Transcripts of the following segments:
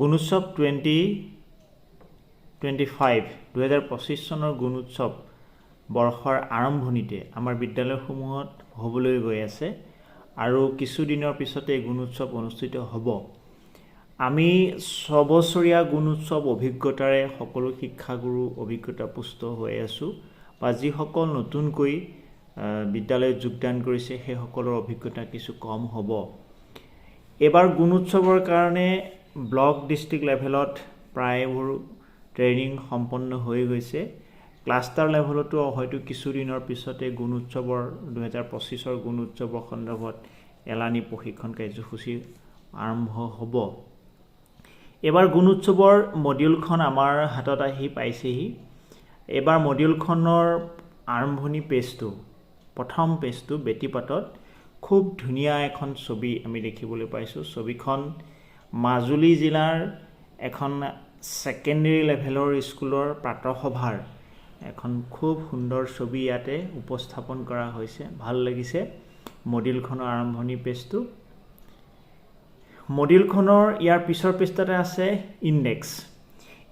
Gunotsav twenty twenty five দুহেজাৰ পঁচিছ চনৰ গুণোৎসৱ বৰ্ষৰ আৰম্ভণিতে আমাৰ বিদ্যালয়সমূহত হ'বলৈ গৈ আছে আৰু কিছুদিনৰ পিছতে গুণোৎসৱ অনুষ্ঠিত হ'ব। আমি ছবছৰীয়া গুণোৎসৱ অভিজ্ঞতাৰে সকলো শিক্ষাগুৰু অভিজ্ঞতা পুষ্ট হৈ আছোঁ বা যিসকল নতুনকৈ বিদ্যালয়ত যোগদান কৰিছে সেইসকলৰ অভিজ্ঞতা কিছু কম হ'ব। এইবাৰ গুণোৎসৱৰ কাৰণে ব্লক ডিষ্ট্ৰিক্ট লেভেলত প্ৰায়বোৰ ট্ৰেইনিং সম্পন্ন হৈ গৈছে। ক্লাষ্টাৰ লেভেলতো হয়তো কিছুদিনৰ পিছতে গুণোৎসৱৰ দুহেজাৰ পঁচিছৰ গুণোৎসৱৰ সন্দৰ্ভত এলানি প্ৰশিক্ষণ কাৰ্যসূচী আৰম্ভ হ'ব। এইবাৰ গুণোৎসৱৰ মডিউলখন আমাৰ হাতত আহি পাইছেহি। এইবাৰ মডিউলখনৰ আৰম্ভণি পেজটো প্ৰথম পেজটো বেটীপাতত খুব ধুনীয়া এখন ছবি আমি দেখিবলৈ পাইছোঁ। ছবিখন মাজুলী জিলাৰ এখন ছেকেণ্ডেৰী লেভেলৰ স্কুলৰ প্ৰাতঃসভাৰ এখন খুব সুন্দৰ ছবি ইয়াতে উপস্থাপন কৰা হৈছে। ভাল লাগিছে। মডিউলখনৰ আৰম্ভণি পেজটো। মডিউলখনৰ ইয়াৰ পিছৰ পৃষ্ঠাতে আছে ইণ্ডেক্স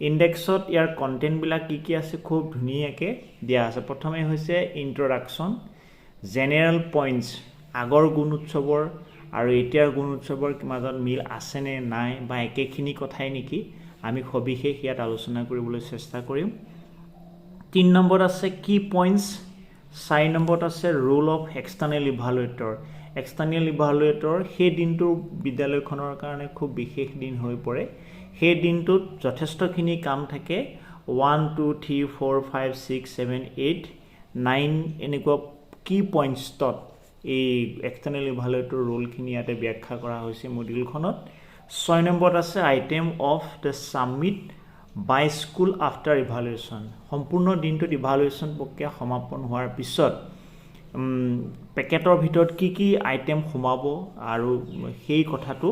ইণ্ডেক্সত ইয়াৰ কণ্টেণ্টবিলাক কি কি আছে খুব ধুনীয়াকৈ দিয়া আছে। প্ৰথমে হৈছে ইণ্ট্ৰডাকশ্যন জেনেৰেল পইণ্টছ আগৰ গুণোৎসৱৰ আৰু এতিয়াৰ গুণোৎসৱৰ মাজত মিল আছেনে নাই বা একেখিনি কথাই নেকি, আমি সবিশেষ ইয়াত আলোচনা কৰিবলৈ চেষ্টা কৰিম। তিনি নম্বৰত আছে কি পইণ্টছ চাৰি নম্বৰত আছে role of external evaluator external evaluator সেই দিনটো বিদ্যালয়খনৰ কাৰণে খুব বিশেষ দিন হৈ পৰে। সেই দিনটোত যথেষ্টখিনি কাম থাকে। One two three four five six seven eight nine এনেকুৱা কি পইণ্টছত এই এক্সটাৰ্নেল ইভালুৱেটৰ ৰোলখিনি ইয়াতে ব্যাখ্যা কৰা হৈছে মডিউলখনত ছয় নম্বৰত আছে item of the submit by school after evaluation সম্পূৰ্ণ দিনটোত ইভালুৱেশ্যন প্ৰক্ৰিয়া সমাপন হোৱাৰ পিছত পেকেটৰ ভিতৰত কি কি আইটেম সোমাব আৰু সেই কথাটো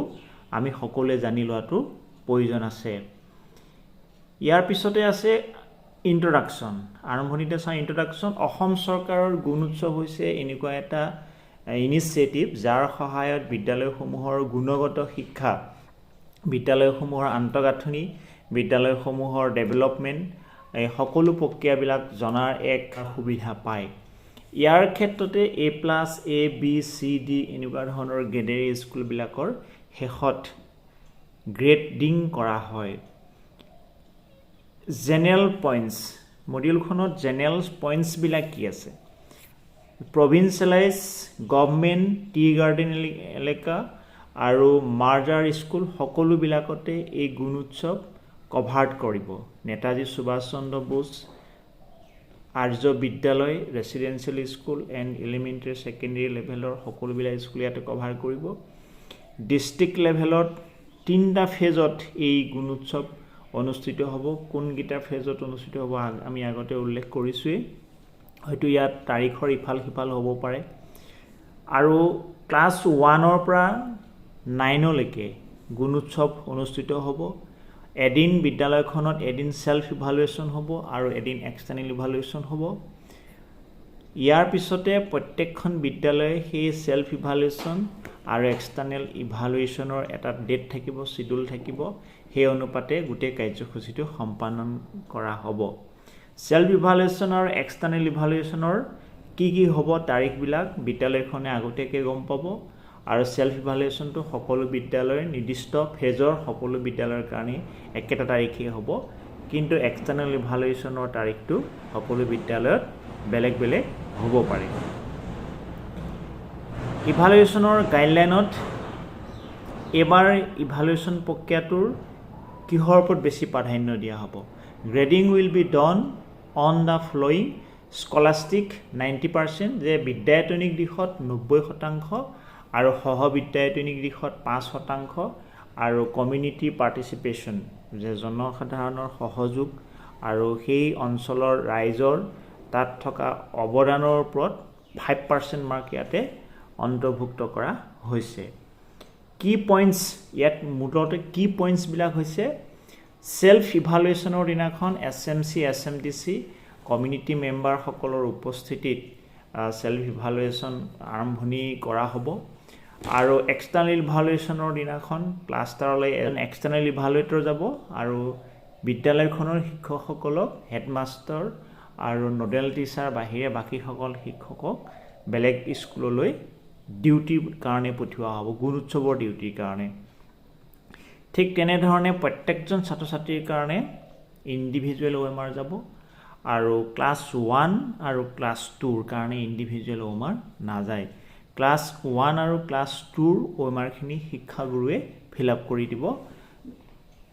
আমি সকলোৱে জানি লোৱাটো প্ৰয়োজন আছে। ইয়াৰ পিছতে আছে ইণ্ট্ৰডাকশ্যন আৰম্ভণিতে চাওঁ ইণ্ট্ৰডাকশ্যন অসম চৰকাৰৰ গুণোৎসৱ হৈছে এনেকুৱা এটা ইনিচিয়েটিভ যাৰ সহায়ত বিদ্যালয়সমূহৰ গুণগত শিক্ষা বিদ্যালয়সমূহৰ আন্তঃগাঁথনি বিদ্যালয়সমূহৰ ডেভেলপমেণ্ট এই সকলো প্ৰক্ৰিয়াবিলাক জনাৰ এক সুবিধা পায়। ইয়াৰ ক্ষেত্ৰতে A plus A B C D এনেকুৱা ধৰণৰ গ্ৰেডেৰী স্কুলবিলাকৰ শেষত গ্ৰেডিং কৰা হয়। জেনেৰেল পইণ্টছ মডিউলখনত জেনেৰেল পইণ্টছবিলাক কি আছে? প্ৰভিঞ্চিয়েলাইজ গভমেণ্ট টি গাৰ্ডেন এলেকা আৰু মাৰ্জাৰ স্কুল সকলোবিলাকতে এই গুণোৎসৱ কভাৰ্ড কৰিব। Netaji Subhash Chandra Bose Arya Vidyalaya residential school and elementary secondary লেভেলৰ সকলোবিলাক স্কুল ইয়াতে কভাৰ কৰিব। ডিষ্ট্ৰিক্ট লেভেলত তিনিটা ফেজত এই গুণোৎসৱ অনুষ্ঠিত হ'ব। কোনকেইটা ফেজত অনুষ্ঠিত হ'ব আমি আগতে উল্লেখ কৰিছোঁৱেই। হয়তো ইয়াত তাৰিখৰ ইফাল সিফাল হ'ব পাৰে। আৰু ক্লাছ ওৱানৰ পৰা নাইনলৈকে গুণোৎসৱ অনুষ্ঠিত হ'ব। এদিন বিদ্যালয়খনত এদিন ছেল্ফ ইভালুৱেশ্যন হ'ব আৰু এদিন এক্সটাৰ্নেল ইভালুৱেশ্যন হ'ব। ইয়াৰ পিছতে প্ৰত্যেকখন বিদ্যালয়ে সেই ছেল্ফ ইভালুৱেশ্যন আৰু এক্সটাৰ্নেল ইভালুৱেশ্যনৰ এটা ডেট থাকিব চিডিউল থাকিব। সেই অনুপাতে গোটেই কাৰ্যসূচীটো সম্পাদন কৰা হ'ব। ছেল্ফ ইভালুৱেশ্যন আৰু এক্সটাৰ্নেল ইভালুৱেশ্যনৰ কি কি হ'ব তাৰিখবিলাক বিদ্যালয়খনে আগতীয়াকৈ গম পাব। আৰু ছেল্ফ ইভালুৱেশ্যনটো সকলো বিদ্যালয়ৰ নিৰ্দিষ্ট ফেজৰ সকলো বিদ্যালয়ৰ কাৰণে একেটা তাৰিখেই হ'ব। কিন্তু এক্সটাৰ্নেল ইভালুৱেশ্যনৰ তাৰিখটো সকলো বিদ্যালয়ত বেলেগ বেলেগ হ'ব পাৰে। ইভালুৱেশ্যনৰ গাইডলাইনত এইবাৰ ইভালুৱেশ্যন প্ৰক্ৰিয়াটোৰ কিহৰ ওপৰত বেছি প্ৰাধান্য দিয়া হ'ব? Grading will be done on the flowing scholastic ninety percent যে বিদ্যায়তনিক দিশত নব্বৈ শতাংশ আৰু সহবিদ্যায়তনিক দিশত পাঁচ শতাংশ আৰু কমিউনিটি পাৰ্টিচিপেশ্যন যে জনসাধাৰণৰ সহযোগ আৰু সেই অঞ্চলৰ ৰাইজৰ তাত থকা অৱদানৰ ওপৰত ফাইভ পাৰ্চেণ্ট মাৰ্ক ইয়াতে অন্তৰ্ভুক্ত কৰা হৈছে। কি পইণ্টছ ইয়াত মূলতে কি পইণ্টছবিলাক হৈছে? ছেল্ফ ইভালুৱেশ্যনৰ দিনাখন S M C S M T C community মেম্বাৰসকলৰ উপস্থিতিত ছেল্ফ ইভালুৱেশ্যন আৰম্ভণি কৰা হ'ব। আৰু এক্সটাৰ্নেল ইভালুৱেশ্যনৰ দিনাখন ক্লাষ্টাৰলৈ এজন এক্সটাৰ্নেল ইভালুৱেটৰ যাব আৰু বিদ্যালয়খনৰ শিক্ষকসকলক হেডমাষ্টাৰ আৰু নডেল টিচাৰ বাহিৰে বাকীসকল শিক্ষকক বেলেগ স্কুললৈ ডিউটিৰ কাৰণে পঠিওৱা হ'ব গুণ উৎসৱৰ ডিউটিৰ কাৰণে। ঠিক তেনেধৰণে প্ৰত্যেকজন ছাত্ৰ ছাত্ৰীৰ কাৰণে ইণ্ডিভিজুৱেল অ' এম আৰ যাব আৰু ক্লাছ ওৱান আৰু ক্লাছ টুৰ কাৰণে ইণ্ডিভিজুৱেল অ' এম আৰ নাযায়। ক্লাছ ওৱান আৰু ক্লাছ টুৰ অ' এম আৰখিনি শিক্ষাগুৰুৱে ফিল আপ কৰি দিব।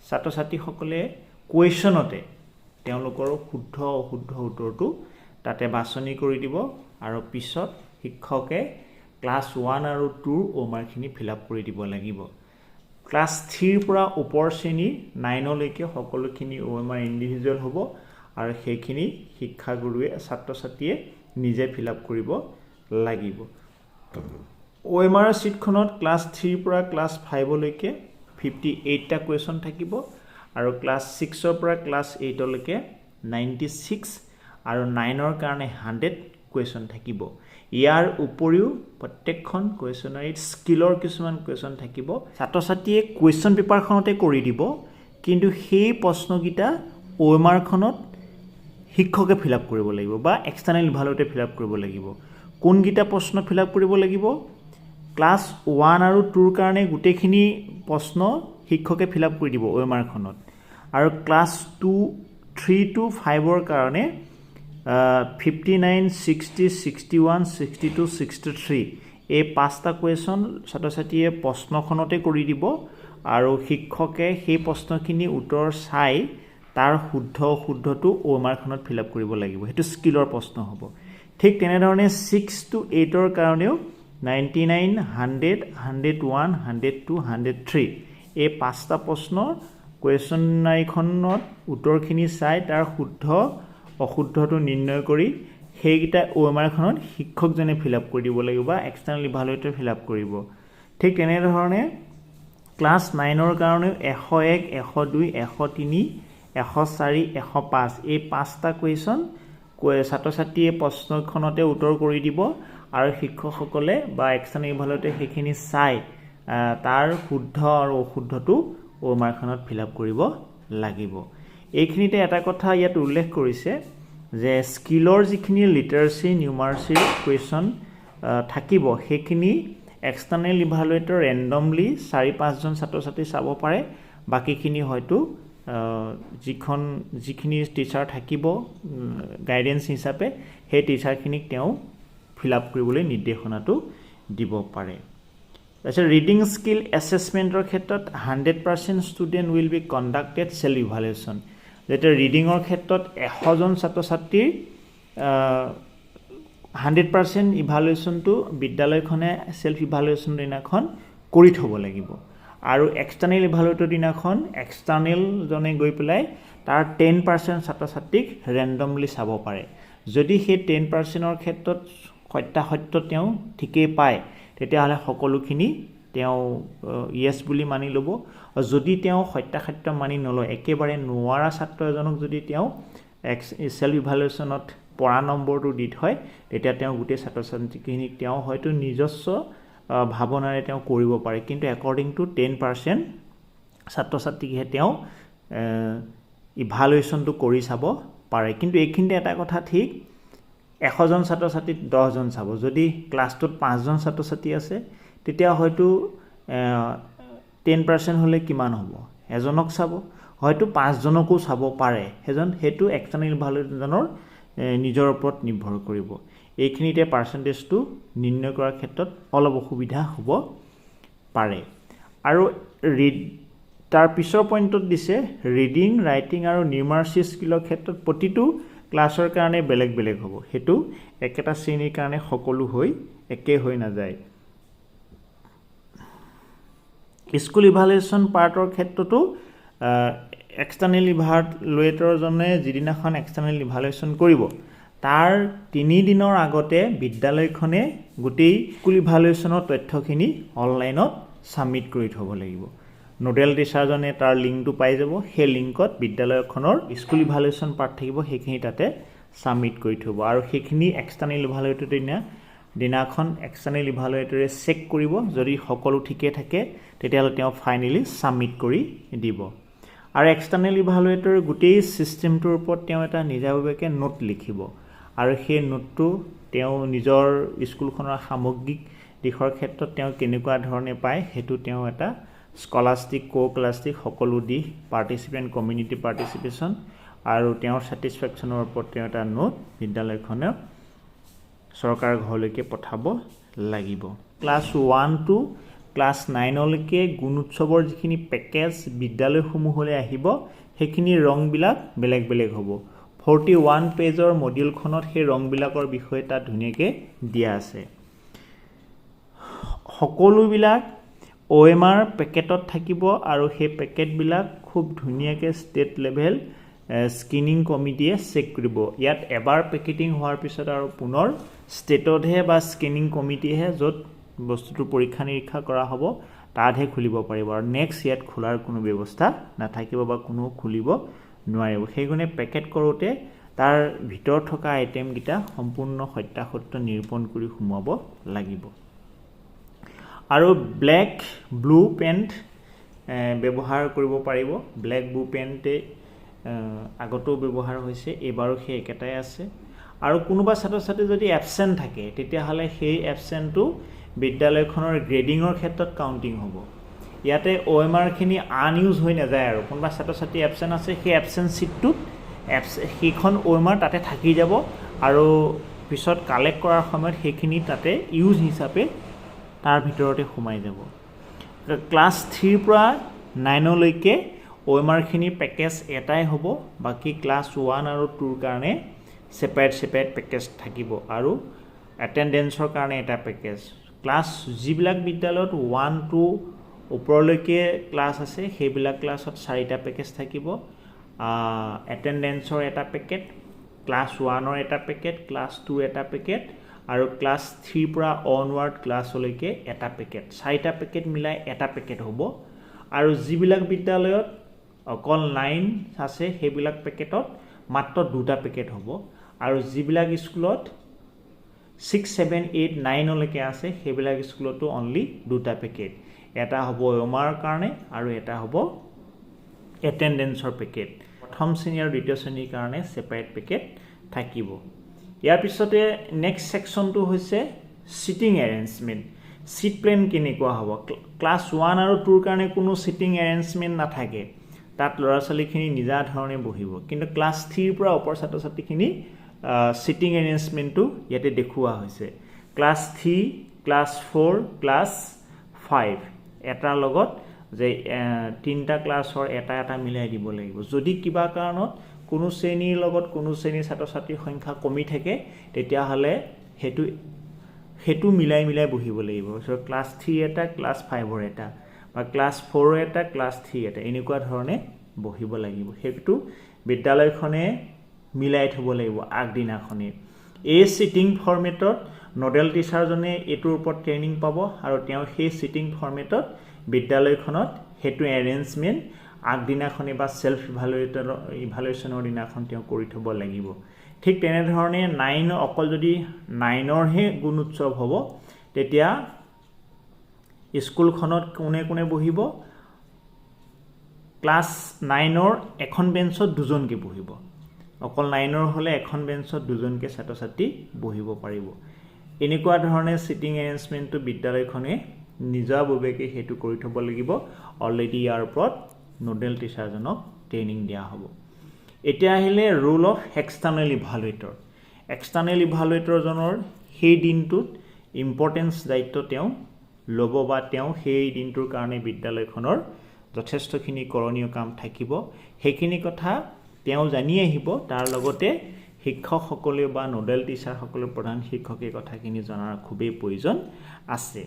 ছাত্ৰ ছাত্ৰীসকলে কুৱেশ্যনতে তেওঁলোকৰ শুদ্ধ অশুদ্ধ উত্তৰটো তাতে বাছনি কৰি দিব আৰু পিছত শিক্ষকে ক্লাছ ওৱান আৰু টুৰ অ' এম আৰখিনি ফিল আপ কৰি দিব লাগিব। ক্লাছ থ্ৰীৰ পৰা ওপৰ শ্ৰেণীৰ নাইনলৈকে সকলোখিনি অ' এম আৰ ইণ্ডিভিজুৱেল হ'ব আৰু সেইখিনি শিক্ষাগুৰুৱে ছাত্ৰ ছাত্ৰীয়ে নিজে ফিল আপ কৰিব লাগিব। অ' এম আৰ শ্বীটখনত ক্লাছ থ্ৰীৰ পৰা ক্লাছ ফাইভলৈকে ফিফটি এইটটা কুৱেশ্যন থাকিব আৰু ক্লাছ ছিক্সৰ পৰা ক্লাছ এইটলৈকে নাইণ্টি ছিক্স আৰু নাইনৰ কাৰণে হাণ্ড্ৰেড কুৱেশ্যন থাকিব। ইয়াৰ উপৰিও প্ৰত্যেকখন কুৱেশ্যনাৰীত স্কিলৰ কিছুমান কুৱেশ্যন থাকিব। ছাত্ৰ ছাত্ৰীয়ে কুৱেশ্যন পেপাৰখনতে কৰি দিব কিন্তু সেই প্ৰশ্নকেইটা অ' এম আৰখনত শিক্ষকে ফিল আপ কৰিব লাগিব বা এক্সটাৰ্নেল ইভালুৱেটে ফিল আপ কৰিব লাগিব। কোনকেইটা প্ৰশ্ন ফিল আপ কৰিব লাগিব? ক্লাছ ওৱান আৰু টুৰ কাৰণে গোটেইখিনি প্ৰশ্ন শিক্ষকে ফিল আপ কৰি দিব অ' এম আৰখনত আৰু ক্লাছ টু থ্ৰী টু ফাইভৰ কাৰণে fifty nine sixty sixty one sixty two sixty three এই পাঁচটা কুৱেশ্যন ছাত্ৰ ছাত্ৰীয়ে প্ৰশ্নখনতে কৰি দিব আৰু শিক্ষকে সেই প্ৰশ্নখিনি উত্তৰ চাই তাৰ শুদ্ধ অশুদ্ধটো অ' এম ফিল আপ কৰিব লাগিব। সেইটো স্কিলৰ প্ৰশ্ন হ'ব। ঠিক তেনেধৰণে ছিক্স টু এইটৰ কাৰণেও ninety nine hundred hundred one hundred two hundred three এই পাঁচটা প্ৰশ্নৰ কুৱেশ্যনাৰীখনত উত্তৰখিনি চাই তাৰ শুদ্ধ অশুদ্ধটো নিৰ্ণয় কৰি সেইকেইটা অ' এম আৰখনত শিক্ষকজনে ফিল আপ কৰি দিব লাগিব বা এক্সটাৰ্নেল ইভালুৱেটৰে ফিল আপ কৰিব। ঠিক তেনেধৰণে ক্লাছ নাইনৰ কাৰণেও এশ এক এশ দুই এশ তিনি এশ চাৰি এশ পাঁচ এই পাঁচটা কুৱেশ্যন ছাত্ৰ ছাত্ৰীয়ে প্ৰশ্নখনতে উত্তৰ কৰি দিব আৰু শিক্ষকসকলে বা এক্সটাৰ্নেল ইভালুৱেটে সেইখিনি চাই তাৰ শুদ্ধ আৰু অশুদ্ধটো অ' এম আৰখনত ফিল আপ কৰিব লাগিব। এইখিনিতে এটা কথা ইয়াত উল্লেখ কৰিছে যে স্কিলৰ যিখিনি লিটাৰেচি নিউমাৰ্চিৰ কুৱেশ্যন থাকিব, সেইখিনি এক্সটাৰ্নেল ইভালুৱেটৰ ৰেণ্ডমলি চাৰি, পাঁচজন ছাত্ৰ ছাত্ৰী চাব পাৰে। বাকীখিনি হয়তো যিখন, যিখিনি টিচাৰ থাকিব গাইডেঞ্চ হিচাপে, সেই টিচাৰখিনিক তেওঁ ফিল আপ কৰিবলৈ নিৰ্দেশনাটো দিব পাৰে। তাৰপিছত ৰিডিং স্কিল এছেচমেণ্টৰ ক্ষেত্ৰত hundred percent student will be conducted self evaluation যেতিয়া ৰিডিঙৰ ক্ষেত্ৰত এশজন ছাত্ৰ ছাত্ৰীৰ হাণ্ড্ৰেড পাৰ্চেণ্ট ইভালুৱেশ্যনটো বিদ্যালয়খনে চেল্ফ ইভালুৱেশ্যনৰ দিনাখন কৰি থ'ব লাগিব। আৰু এক্সটাৰ্নেল ইভালুৱেটৰ দিনাখন এক্সটাৰ্নেলজনে গৈ পেলাই তাৰ টেন পাৰ্চেণ্ট ছাত্ৰ ছাত্ৰীক ৰেণ্ডমলি চাব পাৰে। যদি সেই টেন পাৰ্চেণ্টৰ ক্ষেত্ৰত সত্যাসত্য তেওঁ ঠিকেই পায় তেতিয়াহ'লে সকলোখিনি তেওঁ য়েছ বুলি মানি ল'ব। যদি তেওঁ সত্যাসত্য মানি নলয় একেবাৰে নোৱাৰা ছাত্ৰ এজনক যদি তেওঁ এক্স চেল্ফ ইভালুৱেশ্যনত পৰা নম্বৰটো দি থয় তেতিয়া তেওঁ গোটেই ছাত্ৰ ছাত্ৰীখিনিক তেওঁ হয়তো নিজস্ব ভাৱনাৰে তেওঁ কৰিব পাৰে। কিন্তু একৰ্ডিং টু টেন পাৰ্চেণ্ট ছাত্ৰ ছাত্ৰীকহে তেওঁ ইভালুৱেশ্যনটো কৰি চাব পাৰে। কিন্তু এইখিনিতে এটা কথা ঠিক এশজন ছাত্ৰ ছাত্ৰীত দহজন চাব। যদি ক্লাছটোত পাঁচজন ছাত্ৰ ছাত্ৰী আছে তেতিয়া হয়তো টেন পাৰ্চেণ্ট হ'লে কিমান হ'ব? এজনক চাব। হয়তো পাঁচজনকো চাব পাৰে। সেইজন সেইটো এক্সটাৰ্নেল ইভালুৱেটজনৰ নিজৰ ওপৰত নিৰ্ভৰ কৰিব। এইখিনিতে পাৰ্চেণ্টেজটো নিৰ্ণয় কৰাৰ ক্ষেত্ৰত অলপ অসুবিধা হ'ব পাৰে। আৰু ৰিড তাৰ পিছৰ পইণ্টত দিছে ৰিডিং ৰাইটিং আৰু নিউমাৰ্চি স্কিলৰ ক্ষেত্ৰত প্ৰতিটো ক্লাছৰ কাৰণে বেলেগ বেলেগ হ'ব। সেইটো একেটা শ্ৰেণীৰ কাৰণে সকলো হৈ একে হৈ নাযায়। স্কুল ইভালুৱেশ্যন পাৰ্টৰ ক্ষেত্ৰতো এক্সটাৰ্নেল ইভালুৱেটৰজনে যিদিনাখন এক্সটাৰ্নেল ইভালুৱেশ্যন কৰিব, তাৰ তিনিদিনৰ আগতে বিদ্যালয়খনে গোটেই স্কুল ইভালুৱেশ্যনৰ তথ্যখিনি অনলাইনত ছাবমিট কৰি থ'ব লাগিব। নডেল টিচাৰজনে তাৰ লিংকটো পাই যাব, সেই লিংকত বিদ্যালয়খনৰ স্কুল ইভালুৱেশ্যন পাৰ্ট থাকিব, সেইখিনি তাতে ছাবমিট কৰি থ'ব। আৰু সেইখিনি এক্সটাৰ্নেল ইভালুৱেটৰ দিনা দিনাখন এক্সটাৰ্নেল ইভালুৱেটৰে চেক কৰিব। যদি সকলো ঠিকে থাকে তেতিয়াহ'লে তেওঁ ফাইনেলি ছাবমিট কৰি দিব। আৰু এক্সটাৰ্নেল ইভালুৱেটৰ গোটেই ছিষ্টেমটোৰ ওপৰত তেওঁ এটা নিজাববীয়াকৈ নোট লিখিব। আৰু সেই নোটটো তেওঁ নিজৰ স্কুলখনৰ সামগ্ৰিক দিশৰ ক্ষেত্ৰত তেওঁ কেনেকুৱা ধৰণে পায় সেইটো তেওঁ এটা স্কলাষ্টিক ক' ক্লাষ্টিক সকলো দিশ পাৰ্টিচিপেণ্ট কমিউনিটি পাৰ্টিচিপেশ্যন আৰু তেওঁৰ ছেটিছফেকশ্যনৰ ওপৰত তেওঁ এটা নোট বিদ্যালয়খনে চৰকাৰৰ ঘৰলৈকে পঠাব লাগিব। ক্লাছ ওৱান টু ক্লাছ নাইনলৈকে গুণোৎসৱৰ যিখিনি পেকেজ বিদ্যালয়সমূহলৈ আহিব সেইখিনি ৰংবিলাক বেলেগ বেলেগ হ'ব। ফৰ্টি ওৱান পেজৰ মডিউলখনত সেই ৰংবিলাকৰ বিষয়ে তাত ধুনীয়াকৈ দিয়া আছে। সকলোবিলাক অ' এম আৰ পেকেটত থাকিব আৰু সেই পেকেটবিলাক খুব ধুনীয়াকৈ ষ্টেট লেভেল স্ক্ৰিনিং কমিটিয়ে চেক কৰিব। ইয়াত এবাৰ পেকেটিং হোৱাৰ পিছত আৰু পুনৰ ষ্টেটতহে বা স্ক্ৰিনিং কমিটিয়েহে য'ত বস্তুটো পৰীক্ষা নিৰীক্ষা কৰা হ'ব তাতহে খুলিব পাৰিব। আৰু নেক্সট ইয়াত খোলাৰ কোনো ব্যৱস্থা নাথাকিব বা কোনো খুলিব নোৱাৰিব। সেইকাৰণে পেকেট কৰোঁতে তাৰ ভিতৰত থকা আইটেমকেইটা সম্পূৰ্ণ সত্যাসত্য নিৰূপণ কৰি সোমোৱাব লাগিব। আৰু ব্লেক ব্লু পেণ্ট ব্যৱহাৰ কৰিব পাৰিব। ব্লেক ব্লু পেণ্টে আগতেও ব্যৱহাৰ হৈছে এইবাৰো সেই একেটাই আছে। আৰু কোনোবা ছাত্ৰ ছাত্ৰী যদি এবচেণ্ট থাকে, তেতিয়াহ'লে সেই এবচেণ্টটো বিদ্যালয়খনৰ গ্ৰেডিঙৰ ক্ষেত্ৰত কাউণ্টিং হ'ব। ইয়াতে অ' এম আৰখিনি আনইউজ হৈ নাযায় আৰু। কোনোবা ছাত্ৰ ছাত্ৰী এবচেণ্ট আছে, সেই এবচেণ্ট ছিটটোত এবচ সেইখন অ' এম আৰ তাতে থাকি যাব আৰু পিছত কালেক্ট কৰাৰ সময়ত সেইখিনি তাতে ইউজ হিচাপে তাৰ ভিতৰতে সোমাই যাব। ক্লাছ থ্ৰীৰ পৰা নাইনলৈকে অ' এম আৰখিনি পেকেজ এটাই হ'ব, বাকী ক্লাছ ওৱান আৰু টুৰ কাৰণে ছেপাৰেট ছেপাৰেট পেকেজ থাকিব আৰু এটেণ্ডেঞ্চৰ কাৰণে এটা পেকেজ ক্লাছ যিবিলাক বিদ্যালয়ত ওৱান টু ওপৰলৈকে ক্লাছ আছে, সেইবিলাক ক্লাছত চাৰিটা পেকেজ থাকিব। এটেণ্ডেঞ্চৰ এটা পেকেট ক্লাছ ওৱানৰ এটা পেকেট ক্লাছ টু এটা পেকেট আৰু ক্লাছ থ্ৰীৰ পৰা অনৱাৰ্ড ক্লাছলৈকে এটা পেকেট চাৰিটা পেকেট মিলাই এটা পেকেট হ'ব। আৰু যিবিলাক বিদ্যালয়ত অকল নাইন আছে, সেইবিলাক পেকেটত মাত্ৰ দুটা পেকেট হ'ব। আৰু যিবিলাক স্কুলত ছিক্স ছেভেন এইট নাইনলৈকে আছে সেইবিলাক স্কুলতো অনলি দুটা পেকেট এটা হ'ব অমাৰ কাৰণে আৰু এটা হ'ব এটেণ্ডেঞ্চৰ পেকেট প্ৰথম শ্ৰেণী আৰু দ্বিতীয় শ্ৰেণীৰ কাৰণে ছেপাৰেট পেকেট থাকিব। ইয়াৰ পিছতে নেক্সট ছেকশ্যনটো হৈছে ছিটিং এৰেঞ্জমেণ্ট ছিট প্লেন কেনেকুৱা হ'ব? ক্লাছ ওৱান আৰু টুৰ কাৰণে কোনো ছিটিং এৰেঞ্জমেণ্ট নাথাকে। তাত ল'ৰা ছোৱালীখিনি নিজা ধৰণে বহিব। কিন্তু ক্লাছ থ্ৰীৰ পৰা ওপৰ ছাত্ৰ ছাত্ৰীখিনি ছিটিং এৰেঞ্জমেণ্টটো ইয়াতে দেখুওৱা হৈছে। Class three class four class five এটাৰ লগত যে তিনিটা ক্লাছৰ এটা এটা মিলাই দিব লাগিব। যদি কিবা কাৰণত কোনো শ্ৰেণীৰ লগত কোনো শ্ৰেণীৰ ছাত্ৰ ছাত্ৰীৰ সংখ্যা কমি থাকে তেতিয়াহ'লে সেইটো সেইটো মিলাই মিলাই বহিব লাগিব। ক্লাছ থ্ৰী এটা ক্লাছ ফাইভৰ এটা বা ক্লাছ ফ'ৰৰ এটা ক্লাছ থ্ৰী এটা। এনেকুৱা ধৰণে বহিব লাগিব। সেইটো বিদ্যালয়খনে মিলাই থ'ব লাগিব আগদিনাখনেই এই ছিটিং ফৰ্মেটত নডেল টিচাৰজনে এইটোৰ ওপৰত ট্ৰেইনিং পাব আৰু তেওঁ সেই ছিটিং ফৰ্মেটত বিদ্যালয়খনত সেইটো এৰেঞ্জমেণ্ট আগদিনাখনে বা ছেল্ফ ইভালুৱেটৰ ইভালুৱেশ্যনৰ দিনাখন তেওঁ কৰি থ'ব লাগিব। ঠিক তেনেধৰণে নাইন অকল যদি নাইনৰহে গুণ উৎসৱ হ'ব তেতিয়া স্কুলখনত কোনে কোনে বহিব? ক্লাছ নাইনৰ এখন বেঞ্চত দুজনকৈ বহিব। অকল নাইনৰ হ'লে এখন বেঞ্চত দুজনকৈ ছাত্ৰ ছাত্ৰী বহিব পাৰিব। এনেকুৱা ধৰণে ছিটিং এৰেঞ্জমেণ্টটো বিদ্যালয়খনে নিজাববীয়াকৈ সেইটো কৰি থ'ব লাগিব। অলৰেডি ইয়াৰ ওপৰত নডেল টিচাৰজনক ট্ৰেইনিং দিয়া হ'ব। এতিয়া আহিলে ৰোল অফ এক্সটাৰ্নেল ইভালুৱেটৰ এক্সটাৰ্নেল ইভালুৱেটৰজনৰ সেই দিনটোত ইম্পৰ্টেঞ্চ দায়িত্ব তেওঁ ল'ব বা তেওঁ সেই দিনটোৰ কাৰণে বিদ্যালয়খনৰ যথেষ্টখিনি কৰণীয় কাম থাকিব। সেইখিনি কথা তেওঁ জানি আহিব। তাৰ লগতে শিক্ষকসকলেও বা নডেল টিচাৰসকলেও প্ৰধান শিক্ষকে কথাখিনি জনাৰ খুবেই প্ৰয়োজন আছে।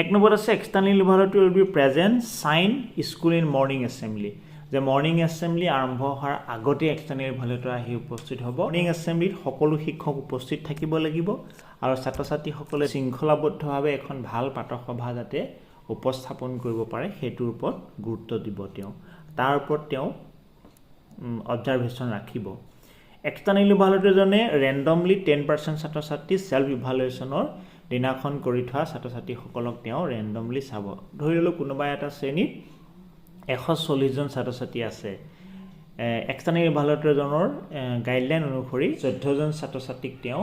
এক নম্বৰত আছে external evaluator will be present sign school in morning assembly যে মৰ্ণিং এছেম্বলি আৰম্ভ হোৱাৰ আগতে এক্সটাৰ্নেল ইভালুৱেটৰ আহি উপস্থিত হ'ব। মৰ্ণিং এছেম্বলিত সকলো শিক্ষক উপস্থিত থাকিব লাগিব আৰু ছাত্ৰ ছাত্ৰীসকলে শৃংখলাবদ্ধভাৱে এখন ভাল পাঠসভা যাতে উপস্থাপন কৰিব পাৰে সেইটোৰ ওপৰত গুৰুত্ব দিব তেওঁ। তাৰ ওপৰত তেওঁ অবজাৰভেশ্যন ৰাখিব। এক্সটাৰ্নেল ইভালুৱেটৰজনে ৰেণ্ডমলি টেন পাৰ্চেণ্ট ছাত্ৰ ছাত্ৰী ছেল্ফ ইভালুৱেশ্যনৰ দিনাখন কৰি থোৱা ছাত্ৰ ছাত্ৰীসকলক তেওঁ ৰেণ্ডমলি চাব। ধৰি লওক কোনোবা এটা শ্ৰেণীত এশ চল্লিছজন ছাত্ৰ ছাত্ৰী আছে। এক্সটাৰ্নেল ইভালুৱেটৰজনৰ গাইডলাইন অনুসৰি চৈধ্যজন ছাত্ৰ ছাত্ৰীক তেওঁ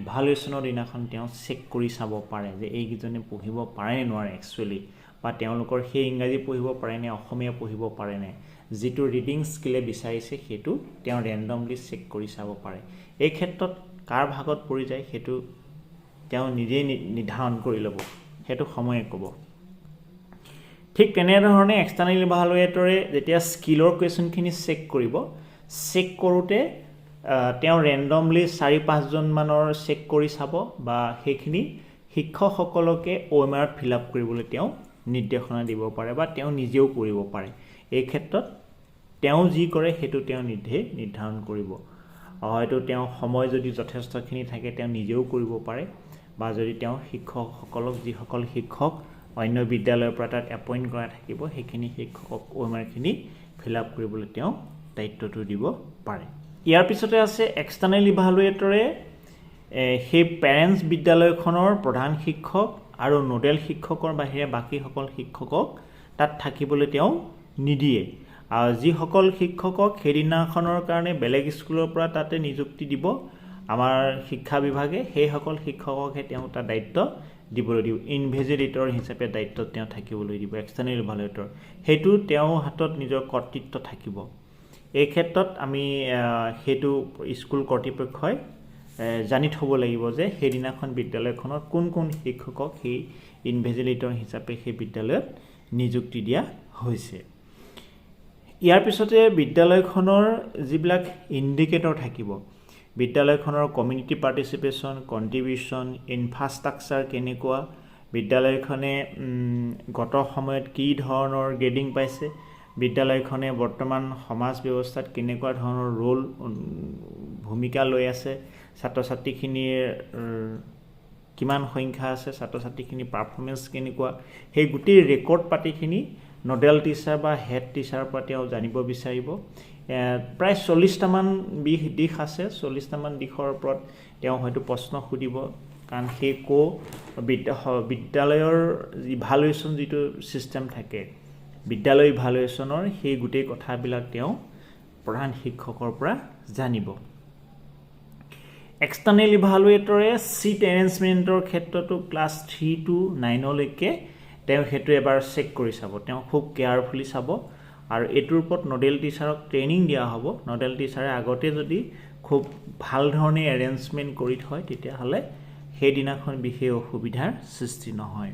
ইভালুৱেশ্যনৰ দিনাখন তেওঁ চেক কৰি চাব পাৰে যে এইকেইজনে পঢ়িব পাৰে নে নোৱাৰে একচুৱেলি বা তেওঁলোকৰ সেই ইংৰাজী পঢ়িব পাৰে নে অসমীয়া পঢ়িব পাৰে নে যিটো ৰিডিং স্কিলে বিচাৰিছে সেইটো তেওঁ ৰেণ্ডমলি চেক কৰি চাব পাৰে। এই ক্ষেত্ৰত কাৰ ভাগত পৰি যায় সেইটো তেওঁ নিজেই নিৰ্ধাৰণ কৰি ল'ব সেইটো সময়ে ক'ব। ঠিক তেনেধৰণে এক্সটাৰ্নেল ইভালুৱেটৰে যেতিয়া স্কিলৰ কুৱেশ্যনখিনি চেক কৰিব চেক কৰোঁতে তেওঁ ৰেণ্ডমলি চাৰি পাঁচজনমানৰ চেক কৰি চাব বা সেইখিনি শিক্ষকসকলকে অ' এম আৰত ফিল আপ কৰিবলৈ তেওঁ নিৰ্দেশনা দিব পাৰে বা তেওঁ নিজেও কৰিব পাৰে। এই ক্ষেত্ৰত তেওঁ যি কৰে সেইটো তেওঁ নিজেই নিৰ্ধাৰণ কৰিব। হয়তো তেওঁ সময় যদি যথেষ্টখিনি থাকে তেওঁ নিজেও কৰিব পাৰে বা যদি তেওঁ শিক্ষকসকলক যিসকল শিক্ষক অন্য বিদ্যালয়ৰ পৰা তাত এপইণ্ট কৰা থাকিব সেইখিনি শিক্ষকক আৰখিনি ফিল আপ কৰিবলৈ তেওঁ দায়িত্বটো দিব পাৰে। ইয়াৰ পিছতে আছে এক্সটাৰ্নেল ইভালুৱেটৰে সেই পেৰেণ্টছ বিদ্যালয়খনৰ প্ৰধান শিক্ষক আৰু নোডেল শিক্ষকৰ বাহিৰে বাকীসকল শিক্ষকক তাত থাকিবলৈ তেওঁ নিদিয়ে। যিসকল শিক্ষকক সেইদিনাখনৰ কাৰণে বেলেগ স্কুলৰ পৰা তাতে নিযুক্তি দিব আমাৰ শিক্ষা বিভাগে সেইসকল শিক্ষককহে তেওঁ তাত দায়িত্ব দিবলৈ দিব। ইনভেজিলেটৰ হিচাপে দায়িত্বত তেওঁ থাকিবলৈ দিব এক্সটাৰ্নেল ইভালুৱেটৰ। সেইটো তেওঁৰ হাতত নিজৰ কৰ্তৃত্ব থাকিব। এই ক্ষেত্ৰত আমি সেইটো স্কুল কৰ্তৃপক্ষই জানি থ'ব লাগিব যে সেইদিনাখন বিদ্যালয়খনত কোন কোন শিক্ষকক সেই ইনভেজিলেটৰ হিচাপে সেই বিদ্যালয়ত নিযুক্তি দিয়া হৈছে। ইয়াৰ পিছতে বিদ্যালয়খনৰ যিবিলাক ইণ্ডিকেটৰ থাকিব বিদ্যালয়খনৰ কমিউনিটি পাৰ্টিচিপেশ্যন কণ্ট্ৰিবিউশ্যন ইনফ্ৰাষ্ট্ৰাকচাৰ কেনেকুৱা বিদ্যালয়খনে গত সময়ত কি ধৰণৰ গ্ৰেডিং পাইছে বিদ্যালয়খনে বৰ্তমান সমাজ ব্যৱস্থাত কেনেকুৱা ধৰণৰ ৰোল ভূমিকা লৈ আছে ছাত্ৰ ছাত্ৰীখিনিৰ কিমান সংখ্যা আছে ছাত্ৰ ছাত্ৰীখিনিৰ পাৰফৰ্মেঞ্চ কেনেকুৱা সেই গোটেই ৰেকৰ্ড পাতিখিনি নডেল টিচাৰ বা হেড টিচাৰৰ পৰা তেওঁ জানিব বিচাৰিব। প্ৰায় চল্লিছটামান বিষ দিশ আছে চল্লিছটামান দিশৰ ওপৰত তেওঁ হয়তো প্ৰশ্ন সুধিব কাৰণ সেই ক' বিদ্যা বিদ্যালয়ৰ ইভালুৱেশ্যন যিটো ছিষ্টেম থাকে বিদ্যালয় ইভালুৱেশ্যনৰ সেই গোটেই কথাবিলাক তেওঁ প্ৰধান শিক্ষকৰ পৰা জানিব। এক্সটাৰ্নেল ইভালুৱেটৰে ছিট এৰেঞ্জমেণ্টৰ ক্ষেত্ৰতো ক্লাছ থ্ৰী টু নাইনলৈকে তেওঁ সেইটো এবাৰ চেক কৰি চাব। তেওঁ খুব কেয়াৰফুলি চাব। আৰু এইটোৰ ওপৰত নডেল টিচাৰক ট্ৰেইনিং দিয়া হ'ব। নডেল টিচাৰে আগতে যদি খুব ভালো ধৰণে এৰেঞ্জমেণ্ট কৰি থয়, তেতিয়াহ'লে সেইদিনাখন বিশেষ অসুবিধাৰ সৃষ্টি নহয়।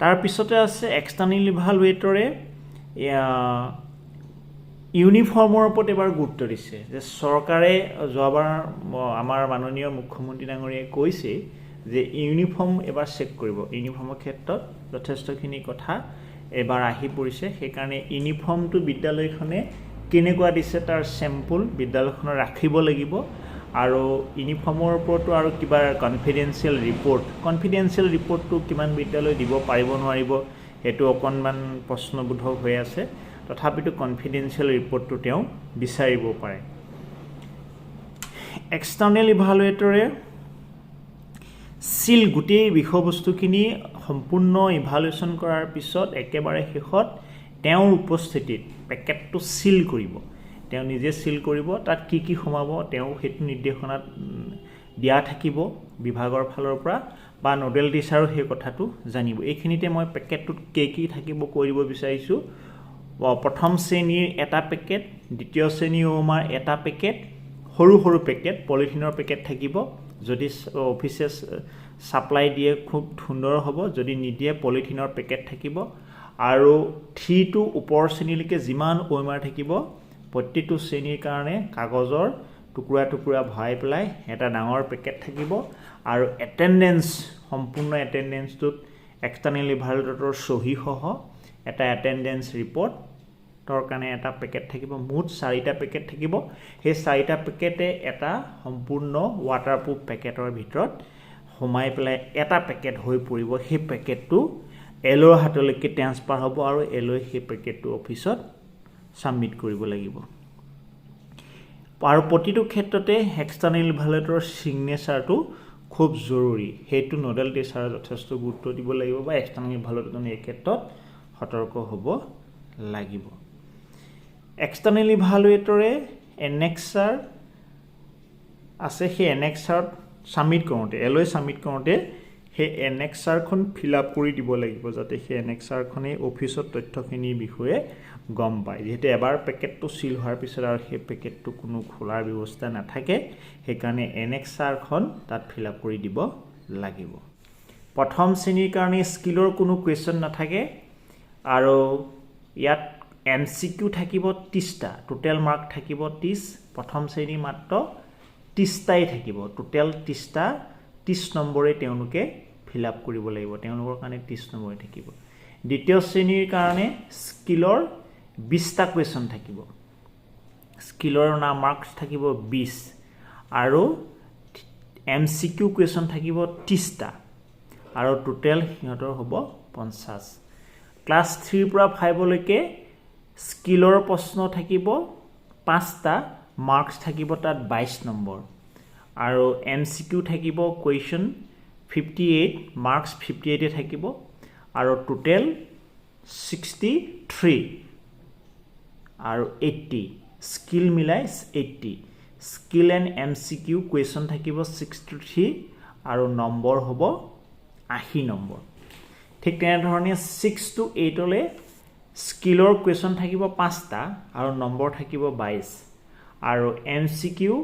তাৰপিছতে আছে এক্সটাৰ্নেল ইভালুৱেটৰে ইউনিফৰ্মৰ ওপৰত এবাৰ গুৰুত্ব দিছে। যে চৰকাৰে যোৱাবাৰ আমাৰ মাননীয় মুখ্যমন্ত্ৰী ডাঙৰীয়াই কৈছে যে ইউনিফৰ্ম এবাৰ চেক কৰিব। ইউনিফৰ্মৰ ক্ষেত্ৰত যথেষ্টখিনি কথা এবাৰ আহি পৰিছে। সেইকাৰণে ইউনিফৰ্মটো বিদ্যালয়খনে কেনেকুৱা দিছে তাৰ চেম্পুল বিদ্যালয়খনত ৰাখিব লাগিব। আৰু ইউনিফৰ্মৰ ওপৰতো আৰু কিবা কনফিডেঞ্চিয়েল ৰিপৰ্ট কনফিডেঞ্চিয়েল ৰিপৰ্টটো কিমান বিদ্যালয় দিব পাৰিব নোৱাৰিব সেইটো অকণমান প্ৰশ্নবোধক হৈ আছে। তথাপিতো কনফিডেঞ্চিয়েল ৰিপৰ্টটো তেওঁ বিচাৰিব পাৰে। এক্সটাৰ্নেল ইভালুৱেটৰে চিল গোটেই বিষয়বস্তুখিনি সম্পূৰ্ণ ইভালুৱেশ্যন কৰাৰ পিছত একেবাৰে শেষত তেওঁৰ উপস্থিতিত পেকেটটো চিল কৰিব। তেওঁ নিজে চিল কৰিব তাত কি কি সোমাব তেওঁ সেইটো নিৰ্দেশনাত দিয়া থাকিব বিভাগৰ ফালৰ পৰা বা নডেল টিচাৰো সেই কথাটো জানিব। এইখিনিতে মই পেকেটটোত কি কি থাকিব কৈ দিব বিচাৰিছোঁ প্ৰথম শ্ৰেণীৰ এটা পেকেট দ্বিতীয় শ্ৰেণী ওমাৰ এটা পেকেট সৰু সৰু পেকেট পলিথিনৰ পেকেট থাকিব। যদি অফিচে ছাপ্লাই দিয়ে খুব সুন্দৰ হ'ব। যদি নিদিয়ে পলিথিনৰ পেকেট থাকিব। আৰু থ্ৰী টু ওপৰ শ্ৰেণীলৈকে যিমান ৱেমাৰ থাকিব প্ৰত্যেকটো শ্ৰেণীৰ কাৰণে কাগজৰ টুকুৰা টুকুৰা ভৰাই পেলাই এটা ডাঙৰ পেকেট থাকিব। আৰু এটেণ্ডেঞ্চ সম্পূৰ্ণ এটেণ্ডেঞ্চটোত এক্সটাৰ্নেল ইভালুৱেটৰ চহীসহ এটা এটেণ্ডেঞ্চ ৰিপৰ্টৰ কাৰণে এটা পেকেট থাকিব, মুঠ চাৰিটা পেকেট থাকিব। সেই চাৰিটা পেকেটে এটা সম্পূৰ্ণ ৱাটাৰপ্ৰুফ পেকেটৰ ভিতৰত সোমাই পেলাই এটা পেকেট হৈ পৰিব। সেই পেকেটটো এলৰ হাতলৈকে ট্ৰেন্সফাৰ হ'ব আৰু এলৈ সেই পেকেটটো অফিচত ছাবমিট কৰিব লাগিব। আৰু প্ৰতিটো ক্ষেত্ৰতে এক্সটাৰ্নেল ইভালুৱেটৰ ছিগনেচাৰটো খুব জৰুৰী। সেইটো নডেল টিচাৰে যথেষ্ট গুৰুত্ব দিব লাগিব বা এক্সটাৰ্নেল ইভালুৱেটজনে এই ক্ষেত্ৰত সতৰ্ক হ'ব লাগিব। এক্সটাৰ্নেল ইভালুৱেটৰে এনেক্সাৰ আছে সেই এনেক্সাৰত ছাবমিট কৰোঁতে এলৈ ছাবমিট কৰোঁতে সেই এনেক্সাৰখন ফিল আপ কৰি দিব লাগিব যাতে সেই এনেক্সাৰখনেই অফিচত তথ্যখিনিৰ বিষয়ে গম পায়। যিহেতু এবাৰ পেকেটটো চিল হোৱাৰ পিছত আৰু সেই পেকেটটো কোনো খোলাৰ ব্যৱস্থা নাথাকে সেইকাৰণে এনেক্সাৰখন তাত ফিল আপ কৰি দিব লাগিব। প্ৰথম শ্ৰেণীৰ কাৰণে স্কিলৰ কোনো কুৱেশ্যন নাথাকে। আৰু ইয়াত এম চি কিউ থাকিব ত্ৰিছটা টোটেল মাৰ্ক থাকিব ত্ৰিছ প্ৰথম শ্ৰেণীৰ মাত্ৰ ত্ৰিছটাই থাকিব। টোটেল ত্ৰিছটা ত্ৰিছ নম্বৰে তেওঁলোকে ফিল আপ কৰিব লাগিব। তেওঁলোকৰ কাৰণে ত্ৰিছ নম্বৰে থাকিব। দ্বিতীয় শ্ৰেণীৰ কাৰণে স্কিলৰ বিছটা কুৱেশ্যন থাকিব। স্কিলৰ নাম মাৰ্কছ থাকিব বিছ আৰু এম চি কিউ কুৱেশ্যন থাকিব ত্ৰিছটা আৰু টোটেল সিহঁতৰ হ'ব পঞ্চাছ ক্লাছ থ্ৰীৰ পৰা ফাইভলৈকে স্কিলৰ প্ৰশ্ন থাকিব, পাঁচটা মাৰ্কছ থাকিব তাত বাইছ নম্বৰ। আৰু এম চি কিউ থাকিব question fifty eight, marks fifty এইটে থাকিব। আৰু টোটেল ছিক্সটি থ্ৰী। আৰু এইট্টি, স্কিল মিলাই eighty. Skill and M C Q question থাকিব ছিক্সটি থ্ৰী। আৰু নম্বৰ হ'ব আশী নম্বৰ। ঠিক তেনেধৰণে ছিক্স টু এইটলৈ স্কিলৰ কুৱেশ্যন থাকিব পাঁচটা আৰু নম্বৰ থাকিব বাইছ আৰু এম চি কিউ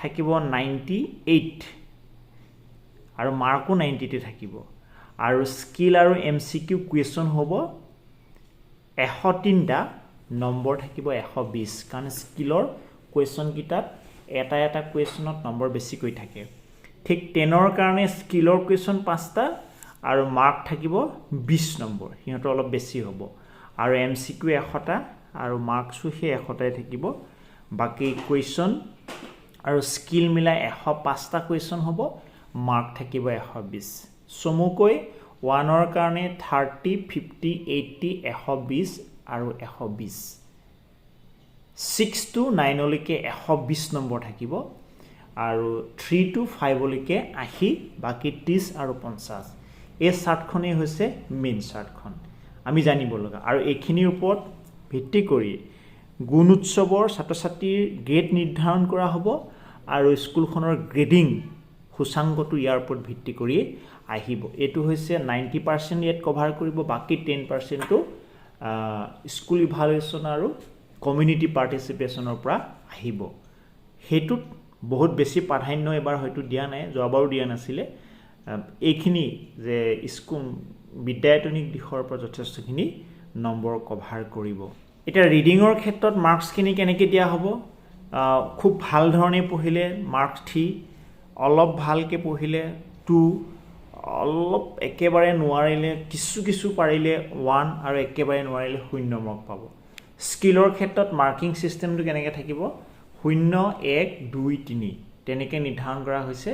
থাকিব নাইণ্টি এইট আৰু মাৰ্কো নাইণ্টিতে থাকিব। আৰু স্কিল আৰু এম চি কিউ কুৱেশ্যন হ'ব এশ তিনিটা, নম্বৰ থাকিব এশ বিছ কাৰণ স্কিলৰ কুৱেশ্যনকেইটাত এটা এটা কুৱেশ্যনত নম্বৰ বেছিকৈ থাকে। ঠিক টেনৰ কাৰণে স্কিলৰ কুৱেশ্যন পাঁচটা আৰু মাৰ্ক থাকিব বিছ নম্বৰ সিহঁতৰ অলপ বেছি হ'ব। আৰু এম চি কিউ এশটা আৰু মাৰ্কছো সেই এশটাই থাকিব। বাকী কুৱেশ্যন আৰু স্কিল মিলাই এশ পাঁচটা কুৱেশ্যন হ'ব মাৰ্ক থাকিব এশ বিছ চমুকৈ ওৱানৰ কাৰণে থাৰ্টি ফিফটি এইটটি এশ বিছ আৰু এশ বিছ ছিক্স টু নাইনলৈকে এশ বিছ নম্বৰ থাকিব আৰু থ্ৰী টু ফাইভলৈকে আশী বাকী ত্ৰিছ আৰু পঞ্চাছ এই চাৰ্টখনেই হৈছে মেইন চাৰ্টখন। আমি জানিব লগা। আৰু এইখিনিৰ ওপৰত ভিত্তি কৰি গুণ উৎসৱৰ ছাত্ৰ ছাত্ৰীৰ গ্ৰেড নিৰ্ধাৰণ কৰা হ'ব আৰু স্কুলখনৰ গ্ৰেডিং সূচাংকটো ইয়াৰ ওপৰত ভিত্তি কৰি আহিব। এইটো হৈছে নাইণ্টি পাৰ্চেণ্ট ইয়াত কভাৰ কৰিব বাকী টেন পাৰ্চেণ্টটো স্কুল ইভালুৱেশ্যন আৰু কমিউনিটি পাৰ্টিচিপেশ্যনৰ পৰা আহিব। সেইটোত বহুত বেছি প্ৰাধান্য এবাৰ হয়তো দিয়া নাই যোৱাবাৰো দিয়া নাছিলে। এইখিনি যে স্কুল বিদ্যায়তনিক দিশৰ পৰা যথেষ্টখিনি নম্বৰ কভাৰ কৰিব। এতিয়া ৰিডিঙৰ ক্ষেত্ৰত মাৰ্কছখিনি কেনেকৈ দিয়া হ'ব? খুব ভাল ধৰণে পঢ়িলে মাৰ্কছ থ্ৰী অলপ ভালকৈ পঢ়িলে টু অলপ একেবাৰে নোৱাৰিলে কিছু কিছু পাৰিলে ওৱান আৰু একেবাৰে নোৱাৰিলে শূন্য মাৰ্ক পাব। স্কিলৰ ক্ষেত্ৰত মাৰ্কিং ছিষ্টেমটো কেনেকৈ থাকিব? শূন্য এক দুই তিনি। তেনেকৈ নিৰ্ধাৰণ কৰা হৈছে।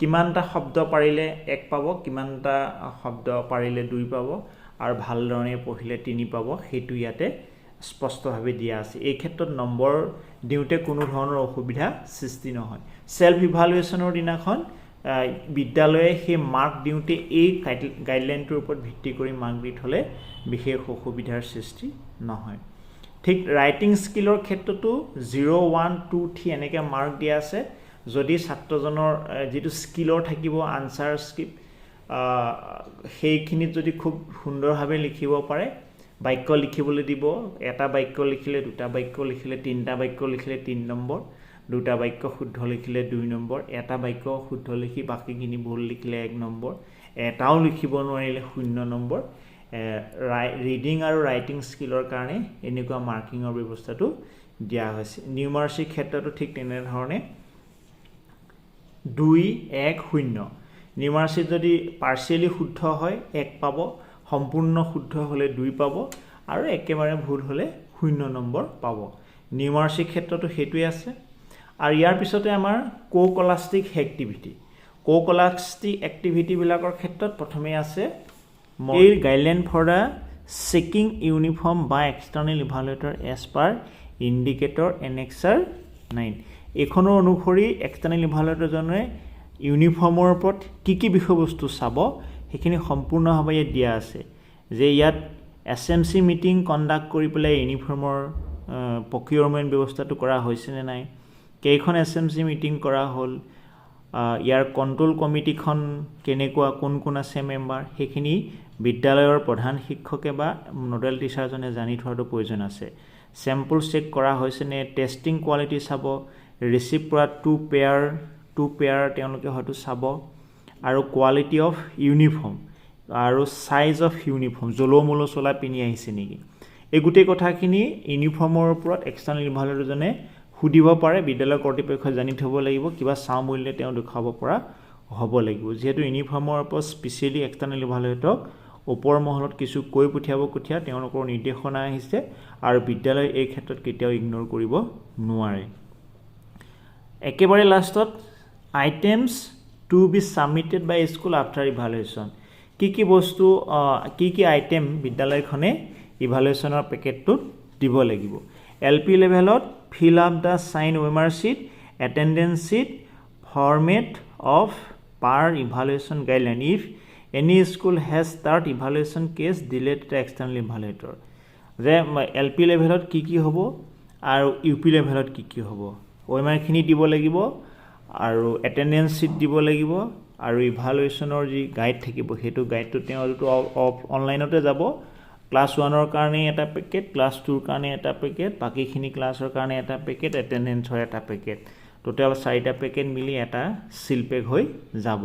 কিমানটা শব্দ পাৰিলে এক পাব, কিমানটা শব্দ পাৰিলে দুই পাব, আৰু ভালধৰণে পঢ়িলে তিনি পাব, সেইটো ইয়াতে স্পষ্টভাৱে দিয়া আছে। এই ক্ষেত্ৰত নম্বৰ দিওঁতে কোনো ধৰণৰ অসুবিধা সৃষ্টি নহয়। ছেল্ফ ইভালুৱেশ্যনৰ দিনাখন বিদ্যালয়ে সেই মাৰ্ক দিওঁতে এই গাইডলাইনটোৰ ওপৰত ভিত্তি কৰি মাৰ্ক দি থ'লে বিশেষ অসুবিধাৰ সৃষ্টি নহয়। ঠিক ৰাইটিং স্কিলৰ ক্ষেত্ৰতো জিৰ' ওৱান টু থ্ৰী এনেকৈ মাৰ্ক দিয়া আছে। যদি ছাত্ৰজনৰ যিটো স্কিলৰ থাকিব আনচাৰ স্ক্ৰিপ্ট সেইখিনিত যদি খুব সুন্দৰভাৱে লিখিব পাৰে বাক্য লিখিবলৈ দিব এটা বাক্য লিখিলে দুটা বাক্য লিখিলে তিনিটা বাক্য লিখিলে তিনি নম্বৰ দুটা বাক্য শুদ্ধ লিখিলে দুই নম্বৰ এটা বাক্য শুদ্ধ লিখি বাকীখিনি ভুল লিখিলে এক নম্বৰ এটাও লিখিব নোৱাৰিলে শূন্য নম্বৰ ৰাই ৰিডিং আৰু ৰাইটিং স্কিলৰ কাৰণে এনেকুৱা মাৰ্কিঙৰ ব্যৱস্থাটো দিয়া হৈছে। নিউমাৰ্চিৰ ক্ষেত্ৰতো ঠিক তেনেধৰণে দুই এক শূন্য। নিউমাৰ্চিত যদি পাৰ্চিয়েলি শুদ্ধ হয় এক পাব। সম্পূৰ্ণ শুদ্ধ হ'লে দুই পাব। আৰু একেবাৰে ভুল হ'লে শূন্য নম্বৰ পাব। নিউমাৰ্চিৰ ক্ষেত্ৰতো সেইটোৱে আছে। আৰু ইয়াৰ পিছতে আমাৰ কো কলাষ্টিক এক্টিভিটি কো কলাষ্টিক এক্টিভিটিবিলাকৰ ক্ষেত্ৰত প্ৰথমে আছে এই guideline for the checking uniform বা external evaluator as per indicator annexure nine এইখনৰ অনুসৰি এক্সটাৰ্নেল ইভালুৱেটৰজনে ইউনিফৰ্মৰ ওপৰত কি কি বিষয়বস্তু চাব সেইখিনি সম্পূৰ্ণভাৱে ইয়াত দিয়া আছে। যে ইয়াত S M C meeting conduct কৰি পেলাই ইউনিফৰ্মৰ প্ৰকিউৰমেণ্ট ব্যৱস্থাটো কৰা হৈছেনে নাই কেইখন এছ এম চি মিটিং কৰা হ'ল ইয়াৰ কণ্ট্ৰল কমিটিখন কেনেকুৱা কোন কোন আছে মেম্বাৰ সেইখিনি বিদ্যালয়ৰ প্ৰধান শিক্ষকে বা নডেল টিচাৰজনে জানি থোৱাটো প্ৰয়োজন আছে। চেম্পল চেক কৰা হৈছেনে টেষ্টিং কোৱালিটি চাব ৰিচিভ কৰা টু পেয়াৰ টু পেয়াৰ তেওঁলোকে হয়তো চাব। আৰু কোৱালিটি অফ ইউনিফৰ্ম আৰু চাইজ অফ ইউনিফৰ্ম জলৌ মলৌ চোলা পিন্ধি আহিছে নেকি? এই গোটেই কথাখিনি ইউনিফৰ্মৰ ওপৰত এক্সটাৰ্নেল ইভালুৱেটৰজনে সুধিব পাৰে বিদ্যালয় কৰ্তৃপক্ষই জানি থ'ব লাগিব কিবা চাওঁ বুলিলে তেওঁ দেখুৱাব পৰা হ'ব লাগিব। যিহেতু ইউনিফৰ্মৰ ওপৰত স্পেচিয়েলি এক্সটাৰ্নেল ইভালুৱেটক ওপৰ মহলত কিছু কৈ পঠিয়াব কঠীয়া তেওঁলোকৰ নিৰ্দেশনা আহিছে আৰু বিদ্যালয়ে এই ক্ষেত্ৰত কেতিয়াও ইগন'ৰ কৰিব নোৱাৰে। একেবাৰে লাষ্টত items to be submitted by school after evaluation কি কি বস্তু কি কি আইটেম বিদ্যালয়খনে ইভালুৱেশ্যনৰ পেকেটটোত দিব লাগিব। এল পি লেভেলত fill up the sign ৱেমাৰ sheet attendance sheet format of per evaluation guideline if any school has start evaluation case delete the external evaluator যে এল পি লেভেলত কি কি হ'ব আৰু ইউ পি লেভেলত কি কি হ'ব? ৱেমাৰখিনি দিব লাগিব আৰু এটেণ্ডেঞ্চ শ্বীট দিব লাগিব আৰু ইভালুৱেশ্যনৰ যি গাইড থাকিব সেইটো গাইডটো তেওঁতো অফ অনলাইনতে যাব। ক্লাছ ওৱানৰ কাৰণে এটা পেকেট ক্লাছ টুৰ কাৰণে এটা পেকেট বাকীখিনি ক্লাছৰ কাৰণে এটা পেকেট এটেণ্ডেঞ্চৰ এটা পেকেট টোটেল চাৰিটা পেকেট মিলি এটা চিল পেক হৈ যাব।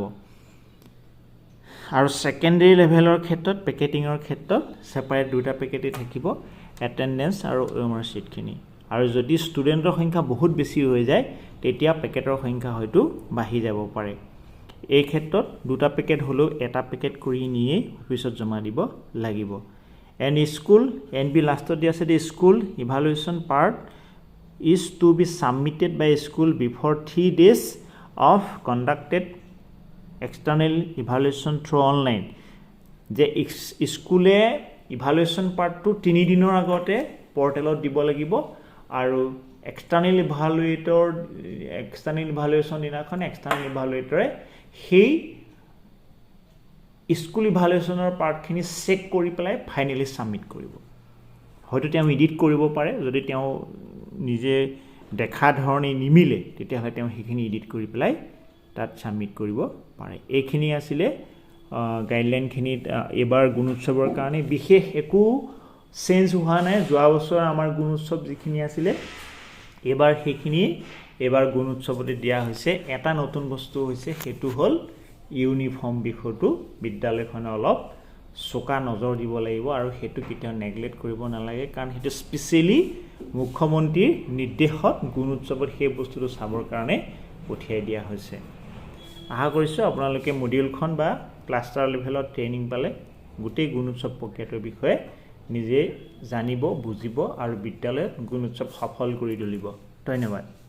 আৰু ছেকেণ্ডেৰী লেভেলৰ ক্ষেত্ৰত পেকেটিঙৰ ক্ষেত্ৰত ছেপাৰেট দুটা পেকেটেই থাকিব এটেণ্ডেঞ্চ আৰু ৱেমাৰ শ্বীটখিনি আৰু যদি ষ্টুডেণ্টৰ সংখ্যা বহুত বেছি হৈ যায়, তেতিয়া পেকেটৰ সংখ্যা হয়তো বাঢ়ি যাব পাৰে। এই ক্ষেত্ৰত দুটা পেকেট হ'লেও এটা পেকেট কৰি নিয়েই অফিচত জমা দিব লাগিব। এণ্ড স্কুল এন বি লাষ্টত দিয়া আছে the school evaluation part is to be submitted by school before three days of conducted external evaluation through online যে স্কুলে ইভালুৱেশ্যন পাৰ্টটো তিনিদিনৰ আগতে পৰ্টেলত দিব লাগিব। আৰু এক্সটাৰ্নেল ইভালুৱেটৰ এক্সটাৰ্নেল ইভালুৱেশ্যন দিনাখন এক্সটাৰ্নেল ইভালুৱেটৰে সেই স্কুল ইভালুৱেশ্যনৰ পাৰ্টখিনি চেক কৰি পেলাই ফাইনেলি ছাবমিট কৰিব। হয়তো তেওঁ ইডিট কৰিব পাৰে, যদি তেওঁ নিজে দেখা ধৰণে নিমিলে, তেতিয়াহ'লে তেওঁ সেইখিনি ইডিট কৰি পেলাই তাত ছাবমিট কৰিব পাৰে। এইখিনি আছিলে গাইডলাইনখিনিত এইবাৰ গুণোৎসৱৰ কাৰণে বিশেষ একো চেঞ্জ হোৱা নাই। যোৱা বছৰ আমাৰ গুণোৎসৱ যিখিনি আছিলে এইবাৰ সেইখিনি এইবাৰ গুণোৎসৱতে দিয়া হৈছে। এটা নতুন বস্তু হৈছে সেইটো হ'ল ইউনিফৰ্ম বিষয়টো। বিদ্যালয়খনে অলপ চোকা নজৰ দিব লাগিব আৰু সেইটো কেতিয়াও নেগলেক্ট কৰিব নালাগে কাৰণ সেইটো স্পেচিয়েলি মুখ্যমন্ত্ৰীৰ নিৰ্দেশত গুণোৎসৱত সেই বস্তুটো চাবৰ কাৰণে পঠিয়াই দিয়া হৈছে। আশা কৰিছোঁ আপোনালোকে মডিউলখন বা ক্লাষ্টাৰ লেভেলত ট্ৰেইনিং পালে গোটেই গুণোৎসৱ প্ৰক্ৰিয়াটোৰ বিষয়ে নিজে জানিব বুজিব আৰু বিদ্যালয়ত গুণোৎসৱ সফল কৰি তুলিব। ধন্যবাদ।